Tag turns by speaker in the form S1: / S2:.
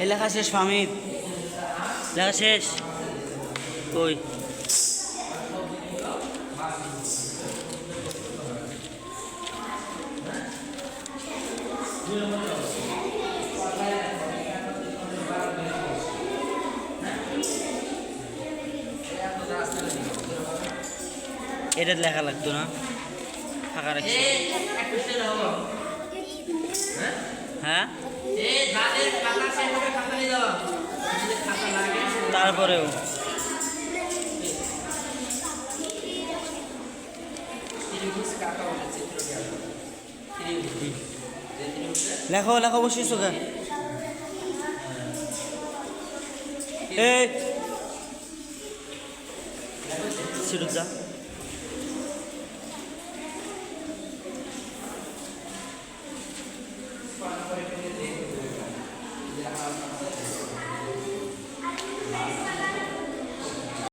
S1: এই লেখা শেষ ফামিদ লেখা শেষ। কই? এটা লেখা লাগতো না? ফাঁকা রাখছি। হ্যাঁ? তারপরেও। লেখো লেখো বসিস সিরুত যা